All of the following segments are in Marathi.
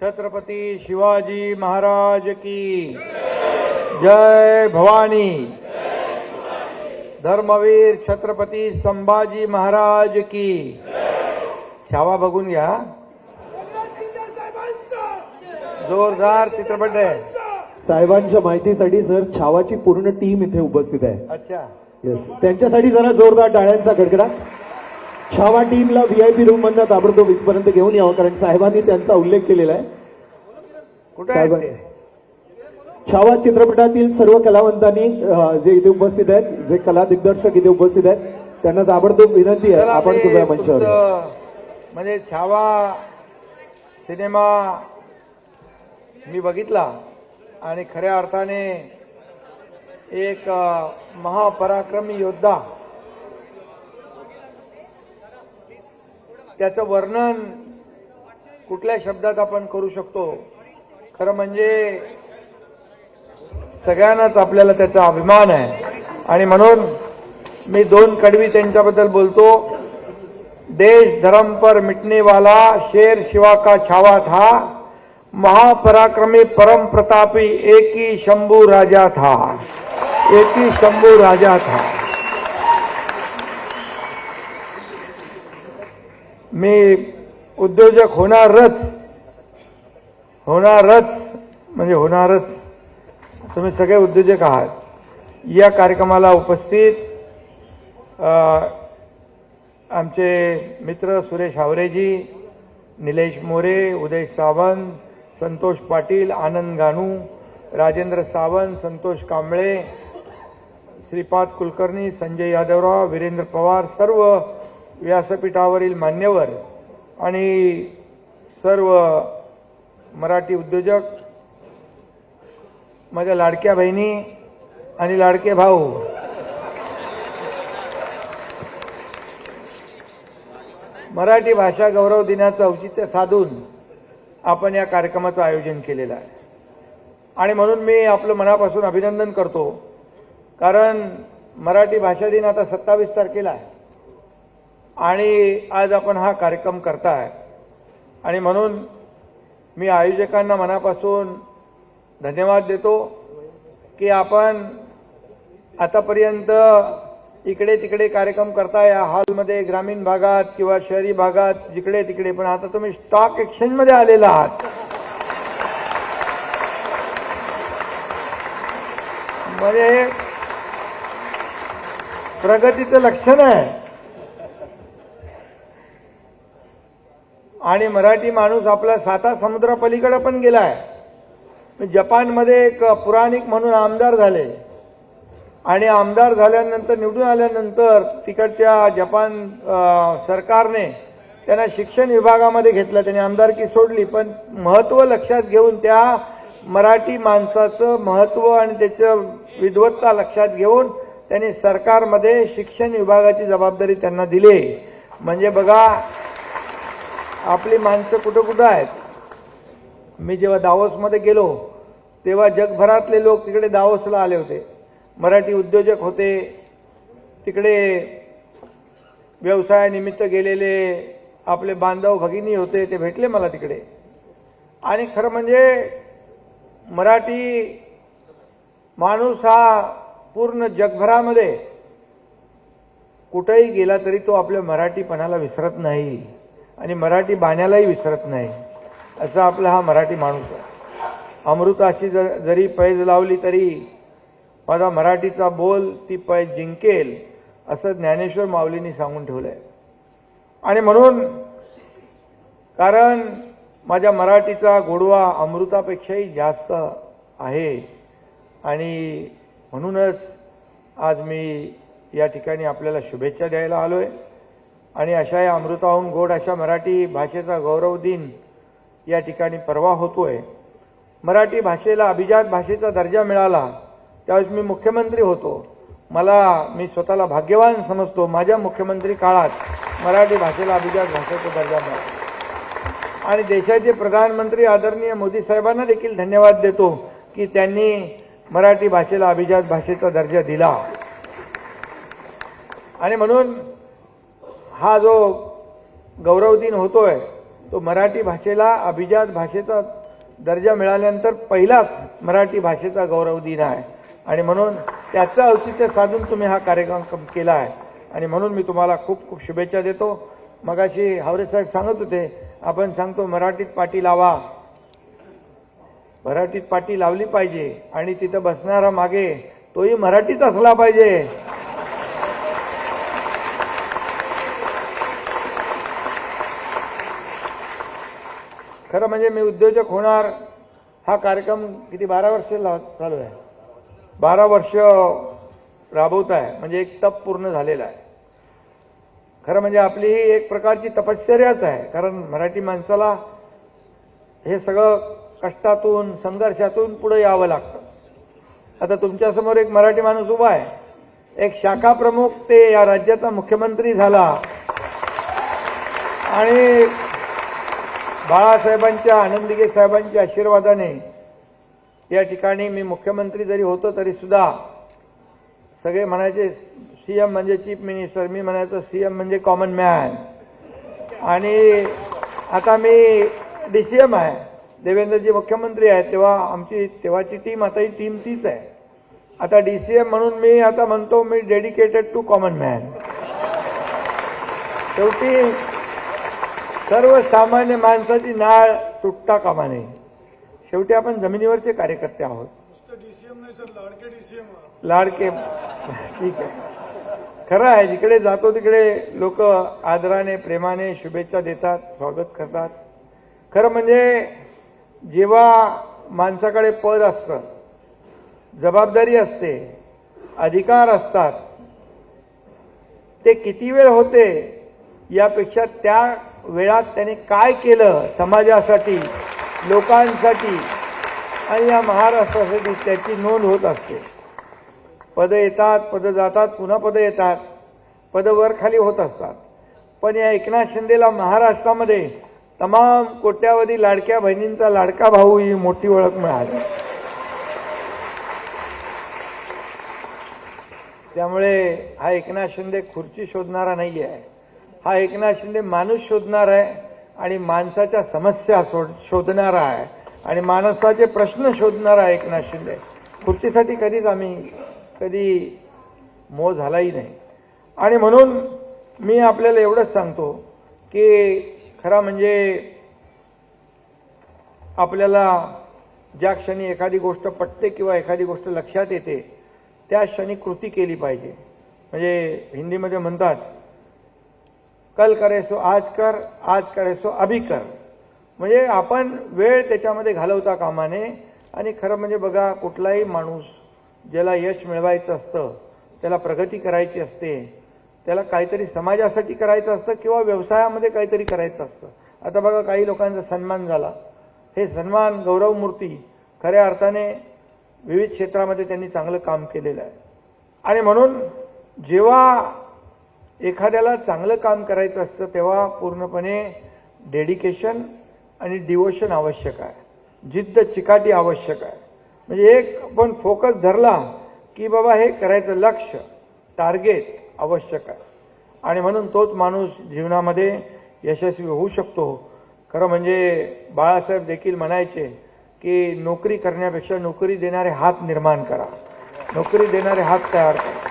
छत्रपती शिवाजी महाराज की जय भवानी। धर्मवीर छत्रपती संभाजी महाराज की। छावा बघून घ्या. जोरदार चित्रपट आहे. साहेबांच्या माहितीसाठी सर छावाची पूर्ण टीम इथे उपस्थित आहे. अच्छा. येस त्यांच्यासाठी जरा जोरदार टाळ्यांचा कडकडा छावा टीमला व्हीआयपी रूम मधनं ताबडतोब इथपर्यंत घेऊन यावं कारण साहेबांनी त्यांचा उल्लेख केलेला आहे. छावा चित्रपटातील सर्व कलावंतांनी जे इथे उपस्थित आहेत जे कला दिग्दर्शक इथे उपस्थित आहेत त्यांना ताबडतोब विनंती आहे. आपण कृपया मंचावर म्हणजे छावा सिनेमा मी बघितला आणि खऱ्या अर्थाने एक महापराक्रमी योद्धा त्याचं वर्णन कुठल्या शब्दात आपण करू शकतो? खरं म्हणजे सगळ्यांनाच आपल्याला त्याचा अभिमान आहे. आणि म्हणून मी दोन कडवी त्यांच्याबद्दल बोलतो. देश धर्म पर मिटनेवाला शेर शिवा का छावा था महापराक्रमी परम प्रतापी एक ही शंभू राजा था एकी शंभू राजा था। मी उद्योजक होणारच. होणारच म्हणजे होणारच. तुम्ही सगळे उद्योजक आहात. या कार्यक्रमाला उपस्थित आमचे मित्र सुरेश हावरेजी निलेश मोरे उदय सावंत संतोष पाटील आनंद गानू राजेंद्र सावंत संतोष कांबळे श्रीपाद कुलकर्णी संजय यादवराव वीरेंद्र पवार सर्व व्यासपीठावरील मान्यवर आणि सर्व मराठी उद्योजक माझ्या लाडक्या बहिणी आणि लाडके भाऊ. मराठी भाषा गौरव दिनाचं औचित्य साधून आपण या कार्यक्रमाचं आयोजन केलेलं आहे. आणि म्हणून मी आपलं मनापासून अभिनंदन करतो. कारण मराठी भाषा दिन आता सत्तावीस तारखेला आहे. आणि आज आपण हा कार्यक्रम करताय. आणि म्हणून मी आयोजकांना मनापासून धन्यवाद देतो की आपण आतापर्यंत इकडे तिकडे कार्यक्रम करताय. या हॉलमध्ये ग्रामीण भागात किंवा शहरी भागात जिकडे तिकडे. पण आता तुम्ही स्टॉक एक्सचेंजमध्ये आलेला आहात. म्हणजे प्रगतीचं लक्षण आहे. आणि मराठी माणूस आपला साता समुद्रापलीकडं पण गेला आहे जपानमध्ये एक पुराणिक म्हणून आमदार झाले. आणि आमदार झाल्यानंतर निवडून आल्यानंतर तिकडच्या जपान सरकारने त्यांना शिक्षण विभागामध्ये घेतलं त्यांनी आमदारकी सोडली. पण महत्त्व लक्षात घेऊन त्या मराठी माणसाचं महत्त्व आणि त्याचं विद्वत्ता लक्षात घेऊन त्यांनी सरकारमध्ये शिक्षण विभागाची जबाबदारी त्यांना दिली. म्हणजे बघा आपली माणसं कुठं कुठं आहेत? मी जेव्हा दावोसमध्ये गेलो तेव्हा जगभरातले लोक तिकडे दावोसला आले होते. मराठी उद्योजक होते. तिकडे व्यवसायानिमित्त गेलेले आपले बांधव भगिनी होते ते भेटले मला तिकडे. आणि खरं म्हणजे मराठी माणूस हा पूर्ण जगभरामध्ये कुठेही गेला तरी तो आपल्या मराठीपणाला विसरत नाही. आणि मराठी बाण्यालाही विसरत नाही. असा आपला हा मराठी माणूस आहे. अमृताशी जर जरी पैज लावली तरी माझा मराठीचा बोल ती पैज जिंकेल असं ज्ञानेश्वर माऊलींनी सांगून ठेवलंय. आणि म्हणून कारण माझ्या मराठीचा गोडवा अमृतापेक्षाही जास्त आहे आणि म्हणूनच आज मी या ठिकाणी आपल्याला शुभेच्छा द्यायला आलो आहे आणि अशा या अमृताहून गोड अशा मराठी भाषेचा गौरव दिन या ठिकाणी परवा होतोय. मराठी भाषेला अभिजात भाषेचा दर्जा मिळाला त्यावेळेस मी मुख्यमंत्री होतो. मला मी स्वतःला भाग्यवान समजतो. माझ्या मुख्यमंत्री काळात मराठी भाषेला अभिजात भाषेचा दर्जा मिळाला. आणि देशाचे प्रधानमंत्री आदरणीय मोदी साहेबांना देखील धन्यवाद देतो की त्यांनी मराठी भाषेला अभिजात भाषेचा दर्जा दिला. आणि म्हणून हा जो गौरव दिन होतोय तो मराठी भाषेला अभिजात भाषेचा दर्जा मिळाल्यानंतर पहिलाच मराठी भाषेचा गौरव दिन आहे. आणि म्हणून त्याचं औचित्य साधून तुम्ही हा कार्यक्रम केला आहे. आणि म्हणून मी तुम्हाला खूप खूप शुभेच्छा देतो. मगाशी हावरे साहेब सांगत होते आपण सांगतो मराठीत पाटी लावा. मराठीत पाटी लावली पाहिजे आणि तिथं बसणारा मागे तोही मराठीच असला पाहिजे. खरं म्हणजे मी उद्योजक होणार हा कार्यक्रम किती बारा वर्ष ला- चालू आहे. बारा वर्ष राबवत आहे म्हणजे एक तप पूर्ण झालेला आहे. खरं म्हणजे आपली ही एक प्रकारची तपश्चर्याच आहे कारण मराठी माणसाला हे सगळं कष्टातून संघर्षातून पुढे यावं लागतं. आता तुमच्यासमोर एक मराठी माणूस उभा आहे. एक शाखा प्रमुख ते या राज्याचा मुख्यमंत्री झाला. आणि बाळासाहेबांच्या आनंदगे साहेबांच्या आशीर्वादाने या ठिकाणी मी मुख्यमंत्री जरी होतो तरी सुद्धा सगळे म्हणायचे सी एम म्हणजे चीफ मिनिस्टर. मी म्हणायचो सी एम म्हणजे कॉमन मॅन. आणि आता मी डी सी एम आहे देवेंद्रजी मुख्यमंत्री आहेत तेव्हा आमची तेव्हाची टीम आता ही टीम तीच आहे. आता डी सी एम म्हणून मी आता म्हणतो मी डेडिकेटेड टू कॉमन मॅन. शेवटी सर्वसामान्य माणसाची नाळ तुटता कामा नये. शेवटी आपण जमिनीवरचे कार्यकर्ते आहोत. लाडके ठीक आहे. खरं आहे जिकडे जातो तिकडे लोक आदराने प्रेमाने शुभेच्छा देतात स्वागत करतात. खरं म्हणजे जेव्हा माणसाकडे पद असतं जबाबदारी असते अधिकार असतात ते किती वेळ होते यापेक्षा त्या वेळात त्याने काय केलं समाजासाठी लोकांसाठी? आणि या महाराष्ट्रासाठी त्याची नोंद होत असते. पदं येतात पदं जातात पुन्हा पदं येतात पदं वर खाली होत असतात. पण या एकनाथ शिंदेला महाराष्ट्रामध्ये तमाम कोट्यावधी लाडक्या बहिणींचा लाडका भाऊ ही मोठी ओळख मिळाली. त्यामुळे हा एकनाथ शिंदे खुर्ची शोधणारा नाही आहे हा एकनाथ शिंदे माणूस शोधणार आहे आणि माणसाच्या समस्या शोधणारा आहे. आणि माणसाचे प्रश्न शोधणारा आहे एकनाथ शिंदे खुर्चीसाठी कधीच आम्ही कधी मोह झालाही नाही. आणि म्हणून मी आपल्याला एवढंच सांगतो की खरा म्हणजे आपल्याला ज्या क्षणी एखादी गोष्ट पटते किंवा एखादी गोष्ट लक्षात येते त्या क्षणी कृती केली पाहिजे. म्हणजे हिंदीमध्ये म्हणतात कल करे सो आज कर आज करे सो अभी कर. म्हणजे आपण वेळ त्याच्यामध्ये घालवता कामाने आणि खरं म्हणजे बघा कुठलाही माणूस ज्याला यश मिळवायचं असतं त्याला प्रगती करायची असते त्याला काहीतरी समाजासाठी करायचं असतं किंवा व्यवसायामध्ये काहीतरी करायचं असतं. आता बघा काही लोकांचा सन्मान झाला. हे सन्मान गौरवमूर्ती खऱ्या अर्थाने विविध क्षेत्रामध्ये त्यांनी चांगलं काम केलेलं आहे. आणि म्हणून जेव्हा एखाद्याला चांगलं काम करायचं असतं तेव्हा पूर्णपणे डेडिकेशन आणि डिवोशन आवश्यक आहे. जिद्द चिकाटी आवश्यक आहे. म्हणजे एक आपण फोकस धरला की बाबा हे करायचं लक्ष टार्गेट आवश्यक आहे. आणि म्हणून तोच माणूस जीवनामध्ये यशस्वी होऊ शकतो. खरं म्हणजे बाळासाहेब देखील म्हणायचे की नोकरी करण्यापेक्षा नोकरी देणारे हात निर्माण करा. नोकरी देणारे हात तयार करा.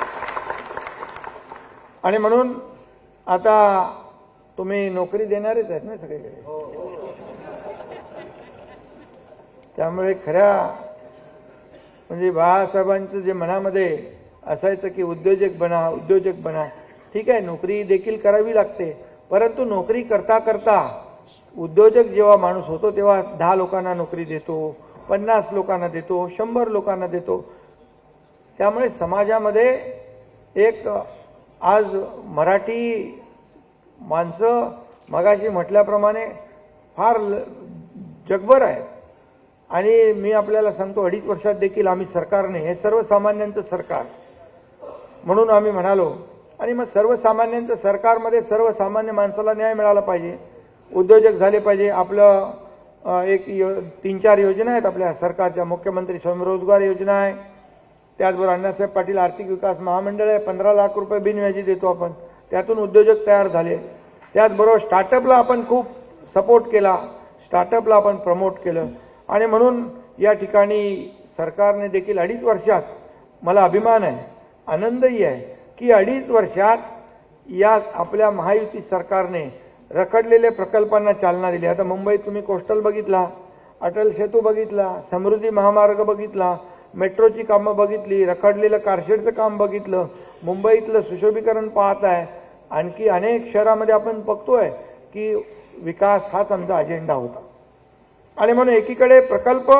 आणि म्हणून आता तुम्ही नोकरी देणारेच आहेत ना सगळीकडे. त्यामुळे खऱ्या म्हणजे बाळासाहेबांचं जे मनामध्ये असायचं की उद्योजक बना उद्योजक बना. ठीक आहे नोकरी देखील करावी लागते. परंतु नोकरी करता करता उद्योजक जेव्हा माणूस होतो तेव्हा दहा लोकांना नोकरी देतो पन्नास लोकांना देतो शंभर लोकांना देतो. त्यामुळे समाजामध्ये एक आज मराठी माणसं मगाशी म्हटल्याप्रमाणे फार ल- जगभर आहेत. आणि मी आपल्याला सांगतो अडीच वर्षात देखील आम्ही सरकारने हे सर्वसामान्यांचं सरकार. म्हणून आम्ही म्हणालो आणि मग सर्वसामान्यांचं सरकारमध्ये सर्वसामान्य माणसाला न्याय मिळाला पाहिजे. उद्योजक झाले पाहिजे. आपलं एक यो तीन चार योजना आहेत आपल्या सरकारच्या. मुख्यमंत्री स्वयंरोजगार योजना आहे. त्याचबरोबर अण्णासाहेब पाटील आर्थिक विकास महामंडळ आहे. पंधरा लाख रुपये बिनव्याजी देतो आपण. त्यातून उद्योजक तयार झाले. त्याचबरोबर स्टार्टअपला आपण खूप सपोर्ट केला. स्टार्टअपला आपण प्रमोट केलं. आणि म्हणून या ठिकाणी सरकारने देखील अडीच वर्षात मला अभिमान आहे आनंदही आहे की अडीच वर्षात या आपल्या महायुती सरकारने रखडलेल्या प्रकल्पांना चालना दिली. आता मुंबईत तुम्ही कोस्टल बघितला अटल सेतू बघितला समृद्धी महामार्ग बघितला मेट्रोची कामं बघितली रखडलेलं कारशेडचं काम बघितलं मुंबईतलं सुशोभीकरण पाहत आहे आणखी अनेक शहरामध्ये आपण बघतोय की विकास हाच आमचा अजेंडा होता. आणि म्हणून एकीकडे प्रकल्प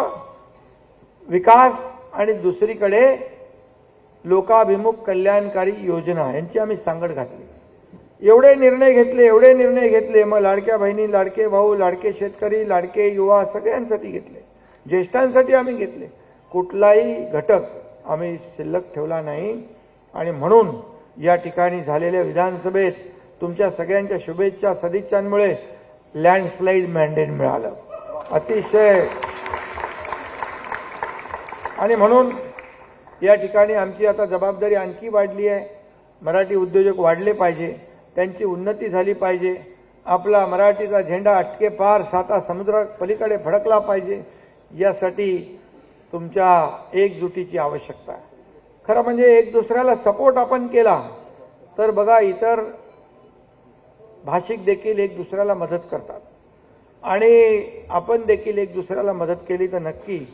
विकास आणि दुसरीकडे लोकाभिमुख कल्याणकारी योजना यांची आम्ही सांगड घातली. एवढे निर्णय घेतले एवढे निर्णय घेतले मग लाडक्या बहिणी लाडके भाऊ लाडके शेतकरी लाडके युवा सगळ्यांसाठी घेतले. ज्येष्ठांसाठी आम्ही घेतले. कुठलाही घटक आम्ही शिल्लक ठेवला नाही. आणि म्हणून या ठिकाणी झालेल्या विधानसभेत तुमच्या सगळ्यांच्या शुभेच्छा सदिच्छांमुळे लँडस्लाईड मॅन्डेट मिळालं. अतिशय. आणि म्हणून या ठिकाणी आमची आता जबाबदारी आणखी वाढली आहे. मराठी उद्योजक वाढले पाहिजे. त्यांची उन्नती झाली पाहिजे. आपला मराठीचा झेंडा अटके पार साता समुद्रा पलीकडे फडकला पाहिजे. यासाठी तुमच्या एकजुटीची आवश्यकता आहे. खरं म्हणजे एक दुसऱ्याला सपोर्ट आपण केला तर बघा इतर भाषिक देखील एक दुसऱ्याला मदत करतात. आणि आपण देखील एक दुसऱ्याला मदत केली तर नक्की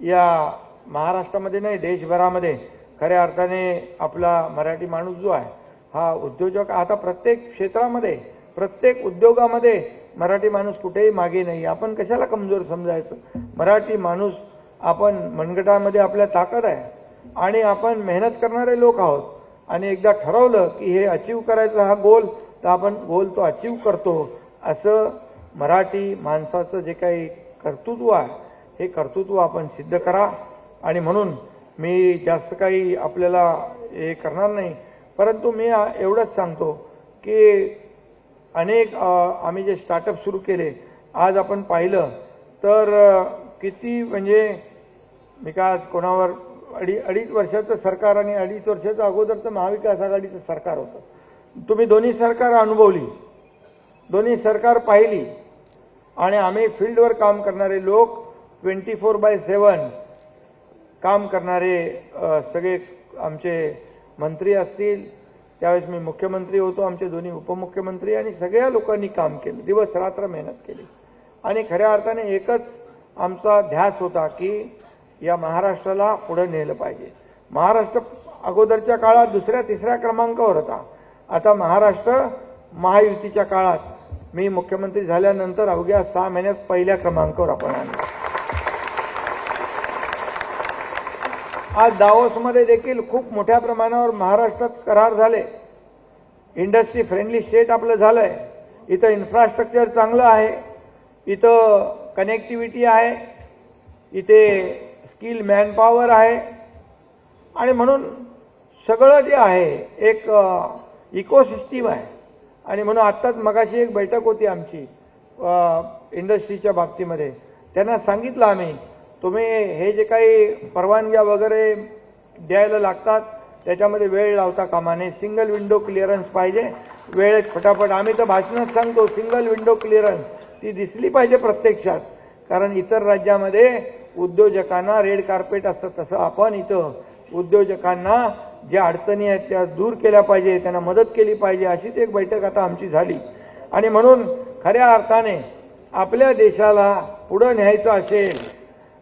या महाराष्ट्रामध्ये नाही देशभरामध्ये खऱ्या अर्थाने आपला मराठी माणूस जो आहे हा उद्योजक आता प्रत्येक क्षेत्रामध्ये प्रत्येक उद्योगामध्ये मराठी माणूस कुठेही मागे नाही. आपण कशाला कमजोर समजायचं? मराठी माणूस आपण मनगटामध्ये आपल्या ताकद आहे. आणि आपण मेहनत करणारे लोक आहोत. आणि एकदा ठरवलं की हे अचीव करायचा हा गोल तर आपण गोल तो अचीव करतो. असं मराठी माणसाचं जे काही कर्तृत्व आहे हे कर्तृत्व आपण सिद्ध करा. आणि म्हणून मी जास्त काही आपल्याला हे करणार नाही. परंतु मी एवढंच सांगतो की अनेक आम्ही जे स्टार्टअप सुरू केले आज आपण पाहिलं तर किती म्हणजे मी का आज कोणावर अडी अडीच वर्षाचं सरकार आणि अडीच वर्षाचं अगोदरचं महाविकास आघाडीचं सरकार होतं. तुम्ही दोन्ही सरकार अनुभवली. दोन्ही सरकार पाहिली. आणि आम्ही फील्डवर काम करणारे लोक ट्वेंटी फोर बाय सेवन काम करणारे सगळे आमचे मंत्री असतील. त्यावेळेस मी मुख्यमंत्री होतो आमचे दोन्ही उपमुख्यमंत्री आणि सगळ्या लोकांनी काम केलं. दिवस रात्र मेहनत केली. आणि खऱ्या अर्थाने एकच आमचा ध्यास होता की या महाराष्ट्राला पुढे नेलं पाहिजे. महाराष्ट्र अगोदरच्या काळात दुसऱ्या तिसऱ्या क्रमांकावर होता. आता महाराष्ट्र महायुतीच्या काळात मी मुख्यमंत्री झाल्यानंतर अवघ्या सहा महिन्यात पहिल्या क्रमांकावर आपण आणलं आज दावोसमध्ये देखील खूप मोठ्या प्रमाणावर महाराष्ट्रात करार झाले. इंडस्ट्री फ्रेंडली स्टेट आपलं झालंय. इथं इन्फ्रास्ट्रक्चर चांगलं आहे. इथं कनेक्टिव्हिटी आहे इथे स्किल मॅनपॉवर आहे आणि म्हणून सगळं जे आहे एक इकोसिस्टीम आहे. आणि म्हणून आत्ताच मगाशी एक बैठक होती आमची इंडस्ट्रीच्या बाबतीमध्ये. त्यांना सांगितलं आम्ही तुम्ही हे जे काही परवानग्या वगैरे द्यायला लागतात त्याच्यामध्ये वेळ लावता कामा नये. सिंगल विंडो क्लिअरन्स पाहिजे. वेळेत फटाफट आम्ही तर भाषणात सांगतो सिंगल विंडो क्लिअरन्स ती दिसली पाहिजे प्रत्यक्षात. कारण इतर राज्यामध्ये उद्योजकांना रेड कार्पेट असतं तसं आपण इथं उद्योजकांना ज्या अडचणी आहेत त्या दूर केल्या पाहिजे त्यांना मदत केली पाहिजे अशीच एक बैठक आता आमची झाली. आणि म्हणून खऱ्या अर्थाने आपल्या देशाला पुढं न्यायचं असेल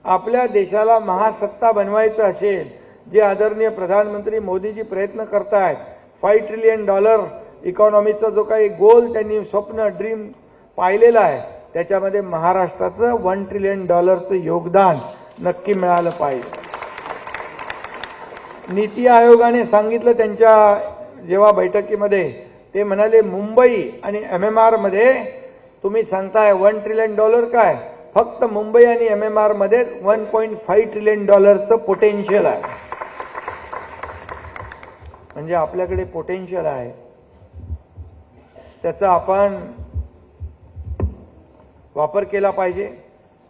आपल्या देशाला महासत्ता बनवायचं असेल जे आदरणीय प्रधानमंत्री मोदीजी प्रयत्न करतायत फाईव्ह ट्रिलियन डॉलर इकॉनॉमीचा जो काही गोल त्यांनी स्वप्न ड्रीम पाहिलेलं आहे. त्याच्यामध्ये महाराष्ट्राचं वन ट्रिलियन डॉलरचं योगदान नक्की मिळालं पाहिजे. नीती आयोगाने सांगितलं त्यांच्या जेव्हा बैठकीमध्ये ते म्हणाले मुंबई आणि एम एम आरमध्ये तुम्ही सांगताय वन ट्रिलियन डॉलर काय? फक्त मुंबई आणि एम एम आरमध्ये वन पॉईंट फाईव्ह ट्रिलियन डॉलरचं पोटेन्शियल आहे. म्हणजे आपल्याकडे पोटेन्शियल आहे. त्याचा आपण वापर केला पाहिजे.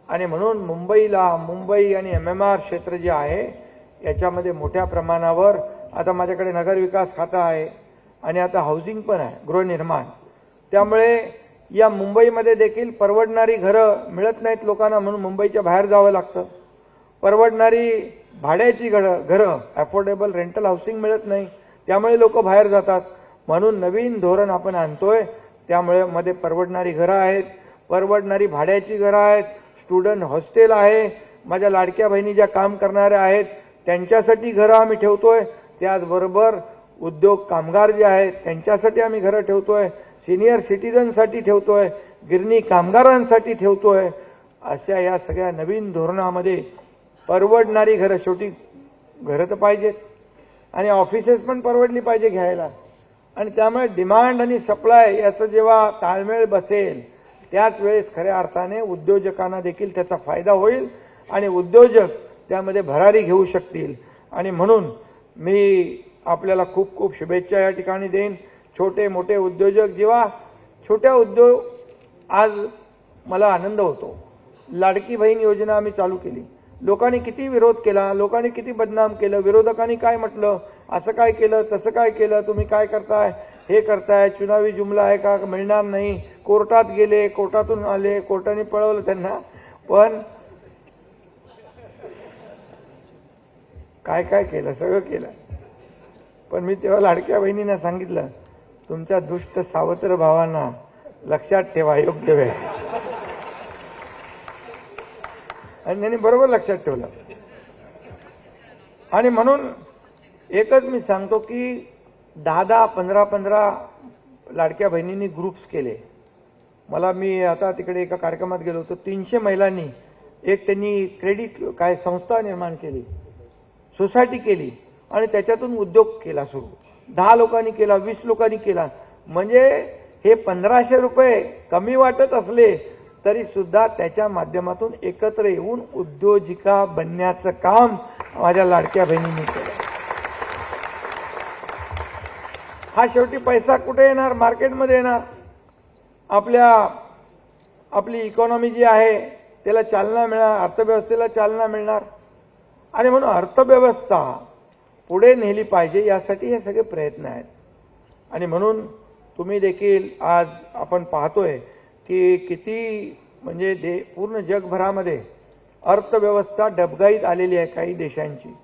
आणि म्हणून मुंबईला मुंबई आणि एम एम आर क्षेत्र जे आहे याच्यामध्ये मोठ्या प्रमाणावर आता माझ्याकडे नगरविकास खातं आहे आणि आता हाऊसिंग पण आहे गृहनिर्माण. त्यामुळे या मुंबईमध्ये देखील परवडणारी घरं मिळत नाहीत लोकांना म्हणून मुंबईच्या बाहेर जावं लागतं. परवडणारी भाड्याची घरं घरं अफोर्डेबल रेंटल हाऊसिंग मिळत नाही. त्यामुळे लोक बाहेर जातात. म्हणून नवीन धोरण आपण आणतोय. त्यामुळे मध्ये परवडणारी घरं आहेत. परवडणारी भाड्याची घरं आहेत स्टुडंट हॉस्टेल आहे माझ्या लाडक्या बहिणी ज्या काम करणाऱ्या आहेत त्यांच्यासाठी घरं आम्ही ठेवतोय. त्याचबरोबर उद्योग कामगार जे आहेत त्यांच्यासाठी आम्ही घरं ठेवतोय. सिनियर सिटीजनसाठी ठेवतोय. गिरणी कामगारांसाठी ठेवतोय. अशा या सगळ्या नवीन धोरणामध्ये परवडणारी घरं शेवटी घरं तर पाहिजेत. आणि ऑफिसेस पण परवडली पाहिजे घ्यायला. आणि त्यामुळे डिमांड आणि सप्लाय याचं जेव्हा ताळमेळ बसेल त्याच वेळेस खऱ्या अर्थाने उद्योजकांना देखील त्याचा फायदा होईल आणि उद्योजक त्यामध्ये भरारी घेऊ शकतील. आणि म्हणून मी आपल्याला खूप खूप शुभेच्छा या ठिकाणी देईन. छोटे मोठे उद्योजक जेव्हा छोट्या उद्योग आज मला आनंद होतो. लाडकी बहीण योजना आम्ही चालू केली. लोकांनी किती विरोध केला लोकांनी किती बदनाम केलं विरोधकांनी काय म्हटलं असं काय केलं तसं काय केलं तुम्ही काय करताय हे करताय चुनावी जुमला आहे का मिळणार नाही कोर्टात गेले कोर्टातून आले कोर्टाने पळवलं त्यांना. पण काय काय केलं? सगळं केलं. पण मी तेव्हा लाडक्या बहिणींना सांगितलं तुमच्या दुष्ट सावत्र भावांना लक्षात ठेवा योग्य वेळ. आणि त्यांनी बरोबर लक्षात ठेवलं. आणि म्हणून एकच मी सांगतो की दहा दहा पंधरा पंधरा लाडक्या बहिणींनी ग्रुप्स केले. मला मी आता तिकडे एका कार्यक्रमात गेलो होतो. तीनशे महिलांनी एक त्यांनी क्रेडिट काय संस्था निर्माण केली सोसायटी केली आणि त्याच्यातून उद्योग केला सुरू. दहा लोकांनी केला वीस लोकांनी केला. म्हणजे हे पंधराशे रुपये कमी वाटत असले तरी सुद्धा त्याच्या माध्यमातून एकत्र येऊन उद्योजिका बनण्याचं काम माझ्या लाडक्या बहिणींनी केलं. हा शेवटी पैसा कुठे येणार? मार्केटमध्ये येणार? आपल्या आपली इकॉनॉमी जी आहे त्याला चालना मिळणार अर्थव्यवस्थेला चालना मिळणार. आणि म्हणून अर्थव्यवस्था पुढे नेली पाहिजे यासाठी हे सगळे प्रयत्न आहेत. आणि म्हणून तुम्ही देखील आज आपण पाहतोय की किती म्हणजे दे पूर्ण जगभरामध्ये अर्थव्यवस्था डबगाईत आलेली आहे काही देशांची.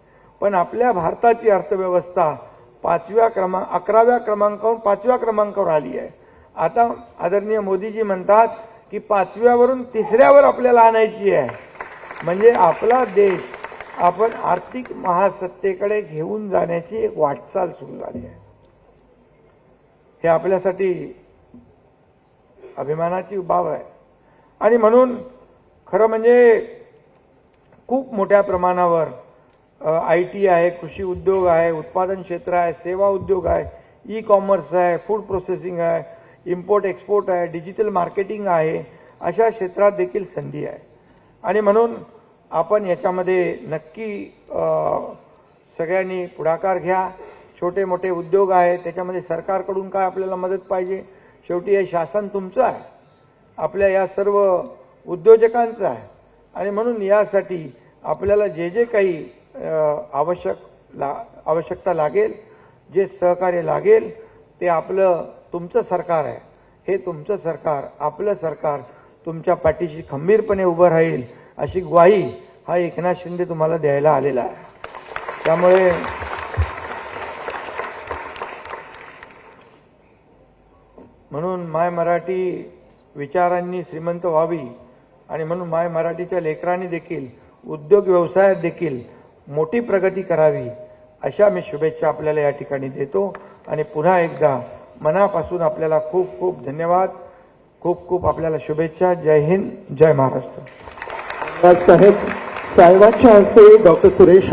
पण आपल्या भारताची अर्थव्यवस्था पाचव्या क्रमांक अकराव्या क्रमांकावरून पाचव्या क्रमांकावर आली आहे. आता आदरणीय मोदीजी म्हणतात की पाचव्यावरून तिसऱ्यावर आपल्याला आणायची आहे. म्हणजे आपला देश आपण आर्थिक महासत्तेकडे घेऊन जाण्याची एक वाटचाल सुरू झाली आहे. हे आपल्यासाठी अभिमानाची बाब आहे. आणि म्हणून खरं म्हणजे खूप मोठ्या प्रमाणावर आय टी आहे कृषी उद्योग आहे उत्पादन क्षेत्र आहे सेवा उद्योग आहे ई कॉमर्स आहे फूड प्रोसेसिंग आहे इम्पोर्ट एक्सपोर्ट आहे डिजिटल मार्केटिंग आहे अशा क्षेत्रात देखील संधी आहे. आणि म्हणून आपण याच्यामध्ये नक्की सगळ्यांनी पुढाकार घ्या. छोटे मोठे उद्योग आहेत त्याच्यामध्ये सरकारकडून काय आपल्याला मदत पाहिजे? शेवटी हे शासन तुमचं आहे. आपल्या या सर्व उद्योजकांचं आहे. आणि म्हणून यासाठी आपल्याला जे जे काही आवश्यक ला आवश्यकता लागेल जे सहकार्य लागेल ते आपलं तुमचं सरकार आहे. हे तुमचं सरकार आपलं सरकार तुमच्या पाठीशी खंबीरपणे उभं राहील अशी ग्वाही हा एकनाथ शिंदे तुम्हाला द्यायला आलेला आहे. त्यामुळे म्हणून माय मराठी विचारांनी श्रीमंत व्हावी आणि म्हणून माय मराठीच्या लेकरांनी देखील उद्योग व्यवसायात देखील मोठी प्रगती करावी अशा मी शुभेच्छा आपल्याला या ठिकाणी देतो. आणि पुन्हा एकदा मनापासून आपल्याला खूप खूप धन्यवाद. खूप खूप आपल्याला शुभेच्छा. जय हिंद. जय महाराष्ट्र. साहेब साहेबांच्या हस्ते डॉक्टर सुरेश